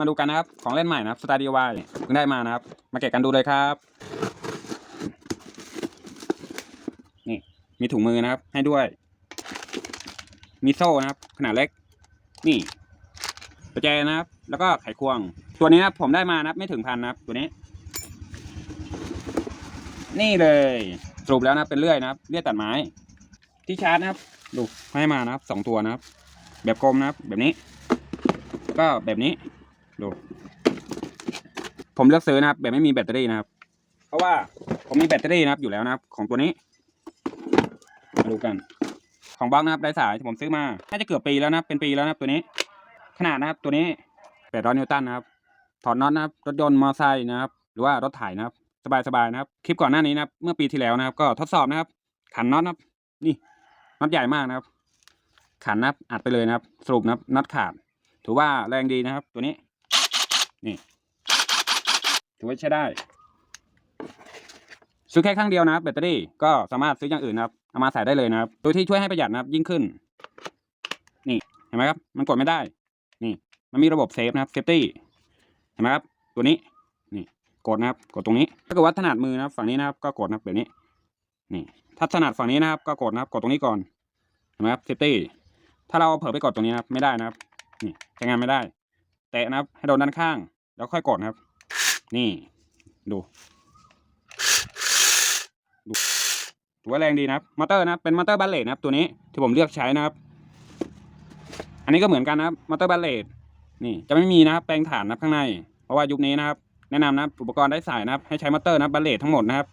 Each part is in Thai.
มาดูกันนะครับ ของเล่นใหม่นะครับสตาร์ดีวายเพิ่งได้มานะครับ มาแกะกันดูเลยครับ นี่มีถุงมือนะครับ ให้ด้วย มีโซ่นะครับ ขนาดเล็ก นี่ประแจนะครับ แล้วก็ไขควง ตัวนี้นะผมได้มานะครับไม่ถึงพันนะครับ ตัวนี้ นี่เลยสรุปแล้วนะเป็นเลื่อยนะครับเลื่อยตัดไม้ ที่ชาร์จนะครับ ดูให้มานะครับสองตัวนะครับ แบบกลมนะครับ แบบนี้ ก็แบบนี้ ดู ผมเลือกซื้อนะครับ แบบไม่มีแบตเตอรี่นะครับ เพราะว่าผมมีแบตเตอรี่นะครับ อยู่แล้วนะครับ ของตัวนี้ มาดูกัน ของบล็อกนะครับได้สายที่ผมซื้อมา น่าจะเกือบปีแล้วนะครับเป็นปีแล้วนะครับตัวนี้ ขนาดนะครับ ตัวนี้800นิวตันนะครับ ถอดน็อตนะครับ รถยนต์มอเตอร์ไซค์นะครับ หรือว่ารถไถนะครับ สบายๆนะครับ คลิปก่อนหน้านี้นะครับ เมื่อปีที่แล้วนะครับ ก็ทดสอบนะครับ ขันน็อตนะครับ นี่ น็อตใหญ่มากนะครับขันนะครับอัดไปเลยนะครับ สรุปนะครับน็อตขาด ถือว่าแรงดีนะครับ ตัวนี้ นี่ถือว่าใช้ได้ ซื้อแค่ข้างเดียวนะแบตเตอรี่ก็สามารถซื้ออย่างอื่นนะครับเอามาใส่ได้เลยนะครับโดยที่ช่วยให้ประหยัดนะครับ ยิ่งขึ้น นี่เห็นไหมครับ มันกดไม่ได้ นี่ มันมีระบบเซฟนะครับเซฟตี้เห็นไหมครับ ตัวนี้ นี่กดนะครับ กดตรงนี้ ถ้าเกิดว่าถนัดมือนะครับ ฝั่งนี้นะครับ ก็กดนะครับแบบนี้ นี่ ถ้าถนัดฝั่งนี้นะครับ ก็กดนะครับ กดตรงนี้ก่อนเห็นไหมครับเซฟตี้ถ้าเราเผลอไปกดตรงนี้นะครับ ไม่ได้นะครับ นี่ใช้งานไม่ได้ แตะนะครับ ให้โดนด้านข้าง แล้วค่อยกดครับ นี่ดู ดูถือว่าแรงดีนะครับมอเตอร์นะเป็นมอเตอร์บัลเลตนะครับ ตัวนี้ที่ผมเลือกใช้นะครับ อันนี้ก็เหมือนกันนะครับมอเตอร์บัลเลตนี่จะไม่มีนะครับแปลงฐานนะข้างใน เพราะว่ายุคนี้นะครับ แนะนำนะอุปกรณ์ได้สายนะครับ ให้ใช้มอเตอร์นะบัลเลตทั้งหมดนะครับ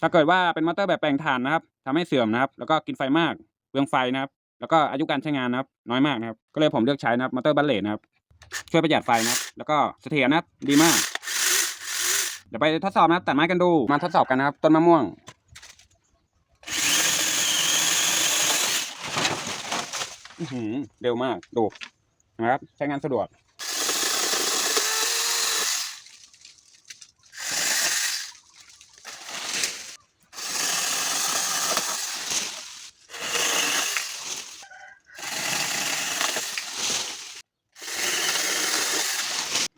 ถ้าเกิดว่าเป็นมอเตอร์แบบแปลงฐานนะครับทำให้เสื่อมนะครับ แล้วก็กินไฟมากเปลืองไฟนะครับ แล้วก็อายุการใช้งานนะครับ น้อยมากนะครับ ก็เลยผมเลือกใช้นะครับมอเตอร์บัลเลตนะครับ ช่วยประหยัดไฟนะครับแล้วก็เสถียรนะครับดีมาก เดี๋ยวไปทดสอบนะตัดไม้กันดูมาทดสอบกันนะครับ ต้นมะม่วง เร็วมากดูนะครับ ใช้งานสะดวก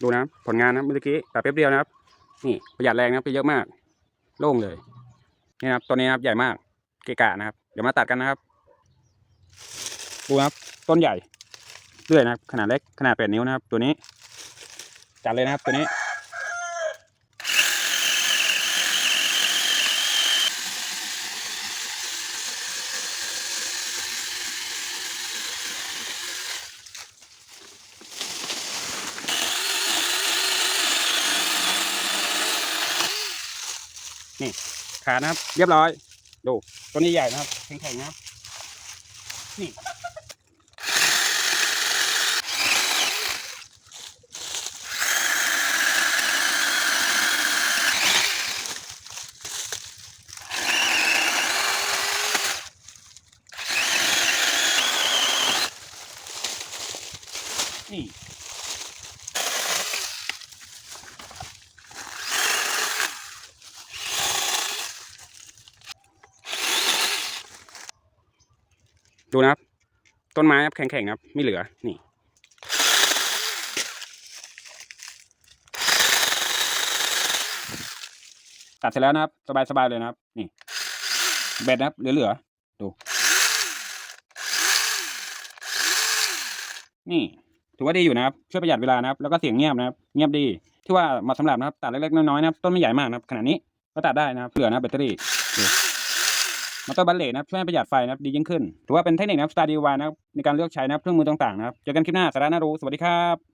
ดูนะผลงานนะเมื่อกี้ตัดแป๊บเดียวนะครับ นี่ประหยัดแรงนะครับไปเยอะมาก โล่งเลยนี่นะครับตัวนี้นะครับใหญ่มากเกะกะนะครับ เดี๋ยวมาตัดกันนะครับ ดูนะครับ ต้นใหญ่เลื่อยนะครับ ขนาดเล็กขนาดแปดนิ้วนะครับ ตัวนี้ จัดเลยนะครับตัวนี้ นี่ ขาดนะครับ เรียบร้อย ดู ตัวนี้ใหญ่นะครับ แข็งๆนะครับ นี่ นี่ ดูนะครับ ต้นไม้ครับแข็งๆนะครับ ไม่เหลือ นี่ ตัดเสร็จแล้วนะครับ สบายๆเลยนะครับ นี่เบ็ดนะครับเหลือๆดู นี่ถือว่าดีอยู่นะครับ ช่วยประหยัดเวลานะครับ แล้วก็เสียงเงียบนะครับ เงียบดีที่ว่ามาสำหรับนะครับ ตัดเล็กๆน้อยๆนะครับ ต้นไม่ใหญ่มากนะครับ ขนาดนี้ก็ตัดได้นะครับเหลือนะแบตเตอรี่ มอเตอร์บัลเลตนะครับช่วยให้ประหยัดไฟนะครับดียิ่งขึ้นถือว่าเป็นเทคนิคนะครับสตาร์ดีวานะครับในการเลือกใช้นะครับเครื่องมือต่างๆนะครับเจอกันคลิปหน้าสาระน่ารู้สวัสดีครับ